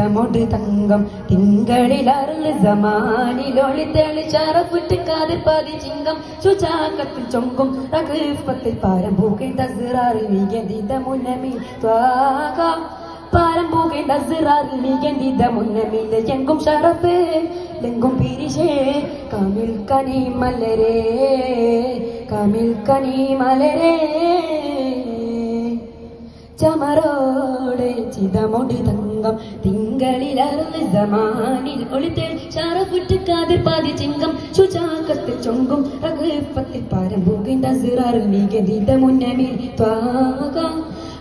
ചിതമൊട് തങ്കം തിങ്കളിലറുൾ സമാനിലൊളി തെളിച്ചറപ്പുറ്റ് കാതിർ പതി ചിങ്കം. ചുചാക്കത്തിൽ ചൊങ്കും റഗീഫത്തിൽ പാരം പൂക്കേണ്ട സിറാറിൽ മികന്തിത മുന്നമി ത്വാക പാരം പൂക്കേണ്ട സിറാറിൽ മികന്തിത മുന്നമില്ല എങ്കും ഷറഫ് ലെങ്കും പിരിശേ. കമിൽ കനി മലരേ കമിൽ കനി മലരേ. ചമരോടെ ചിതമൊടി തങ്കം തിങ്കളിലർന്ന് സമാനിൽ ഒളിത്തേൽ ചാറഫുറ്റ് കാതിർ പാതി ചിങ്കം. ശുചാക്കത്തിൽ ചൊങ്കും റഗീഫത്തിൽ പാരം അസിറാറിൽ സിറാറിൽ മികന്തിത മുന്നമിൽ ത്വാക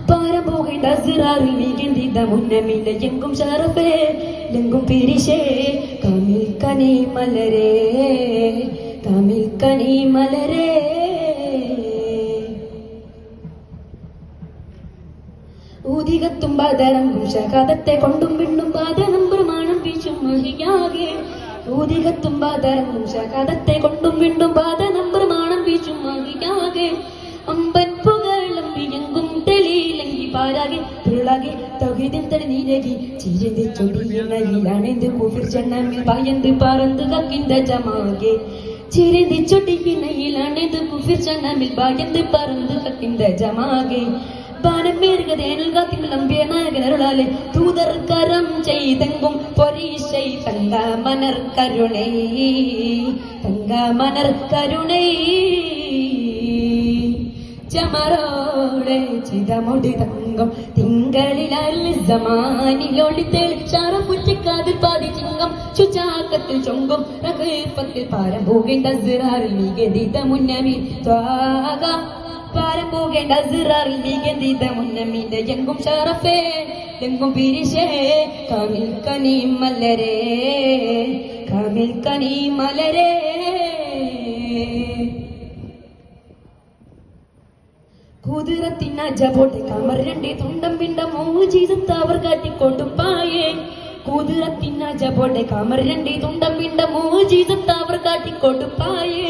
പാരം അസിറാറിൽ സിറാറിൽ മികന്തിത മുന്നമില്ല എങ്കും ഷറഫേ ലെങ്കും പിരിശേ. കമിൽ കനി മലരേ കമിൽ കനി മലരേ. ഊതികത്തും ബാധരങ്ങും ശകതത്തെ കൊണ്ടും പിണ്ണും ബാധനം പ്രമാണം വീശും മഹിയാകെ. ഊതികത്തും ബാധരങ്ങും ശകതത്തെ കൊണ്ടും പിണ്ടും ബാധനം പ്രമാണം വീശും മഹിയാകെ. അമ്പൻ പുകളും വിയങ്കും തെളിയിലെങ്കി പാരാകെ. പുരുളാകെ തൗഹിദിൻ തടി നീരകി. ചിരിത് ചൊടിയിണയിലാണെന്ത് കുഫിർ ചെണ്ണമിൽ ഭയന്ത് പറന്ത് കക്കിന്ത ജമാകെ. ചിരിതി ചൊടിയിണയിലാണെന്ത് കുഫിർ ചെണ്ണമിൽ ഭയന്ത് പറന്ത് കക്കിന്ത ജമാകെ. ബാനമേറുകതേനൽ കാത്തിങ്ങൾ അമ്പിയ നായകനരുളാലെ തൂതർ കരം ചെയ്തെങ്കും പൊരീശൈ തങ്ക മനർ കരുണൈ തങ്ക മനർ കരുണൈ. ചമറോടെ ചിതമൊടി തങ്കം തിങ്കളിലല്ല സമാനിലൊളിത്തേൾ ഷാറഫുറ്റക്കാതിൽ പാതി ചിങ്കം ശുചാക്കത്തിൽ ചൊങ്കും റഹീഫത്തിൽ പാരം പോകേണ്ട സിറാറിൽ ത്വാക പാരം പോകേണ്ട സിറാറിൽ മികതിത മുന്നമിന്റെ എങ്കും ഷറഫേ എങ്കും പിരിശേ. കമിൽ കനി മലരേ കമിൽ കനി മലരേ. കുതിരത്തിന ജപോട്ടെ കമർ രണ്ടേ തുണ്ടം പിണ്ടം മൂജീതത്ത് അവർ കാട്ടിക്കൊണ്ടു പായേ. കുതിരത്തിന ജപോട്ടെ കമർ രണ്ടേ തുണ്ടം പിണ്ടം മൂജീതത്ത് അവർ കാട്ടിക്കൊണ്ടു പായേ.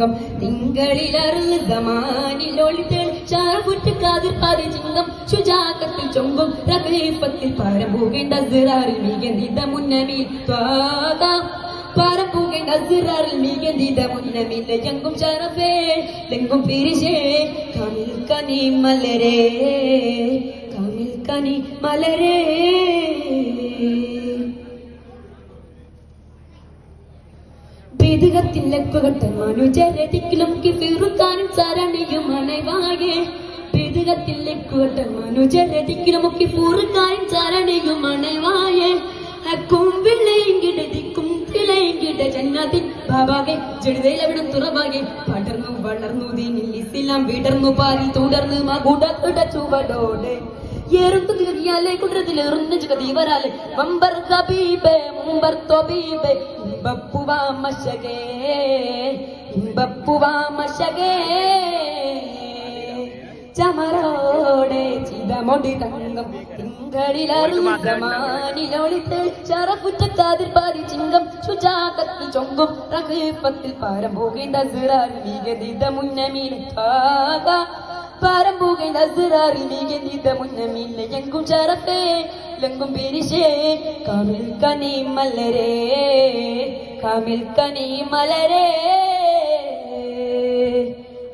തങ്കം തിങ്കളിലറുള്ള സമാനിലൊളിത്തേൾ ചാറപുറ്റ് കാതിർ പാതി ചിങ്കം ശുചാക്കത്തിൽ ചൊങ്കും റഗീഫത്തിൽ പാരം സിറാറിൽ മികനിത മുന്നമി പാരം സിറാറിൽ മികനിത മുന്നമില്ല എങ്കും ചരഫേ. ലെങ്കും പിരിശേ കമിൽ കനി മലരേ. കമിൽ കനി മലരേ. ബിദുകത്തിലെക്കുകട്ടെ മനുജരതിക്കിലും കിഫിറുക്കാനും ചരണിയും അണവായേ ബിദുകത്തിലെക്കുകട്ടെ മനുജരതിക്കിലും കിഫൂറുക്കാനും ചരണിയും അണവായേ ഹക്കും വിളയെങ്കിട ദിക്കും തിളയെങ്കിട ജന്നാത്തിൻ ബാബാകെ ജഡിതയിലവിടം തുറവാകെ. പടർന്നു വളർന്നു ദീനിൽ ഇസ്ലാം വിടർന്നു പാരി തുടർന്ന് മകുട ചുവടോടെ. ഏറും തിരിയാലെ കുടത്തിലേറുന്ന ജഗതീവരാലെ മമ്പർ ഹബീബേ മുമ്പർ തൊബീബേ. ഇമ്പപ്പുവാ മശകേ ഇമ്പപ്പുവാ മശകേ. ചമറോടെ ചിതമൊടി തങ്കം തിങ്കളിലറിസമാനിലൊളിത്ത് ചറഫുറ്റക്കാതിർ പാതി ചിങ്കം ശുചാകത്തിൽ ചൊങ്കും റഹീഫത്തിൽ പാരം പോകേണ്ട സിറാൽ മികതിത മുന്നമീൻ ത്വാക പാരം പോകേണ്ട സിറാറിൽ മികതിത മുന്നമില്ല എങ്കും ചറഫേ ലങ്കും പിരിശേ. കാമിൽ കനി മലരേ കാമിൽ കനി മലരേ.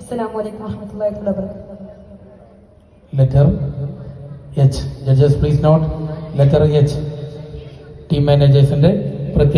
അസ്സലാമു അലൈക്കും വറഹ്മത്തുള്ളാഹി വബറകാതുഹു. Letter. H. Judges please note letter H. Team managers ന്റെ പ്രത്യേക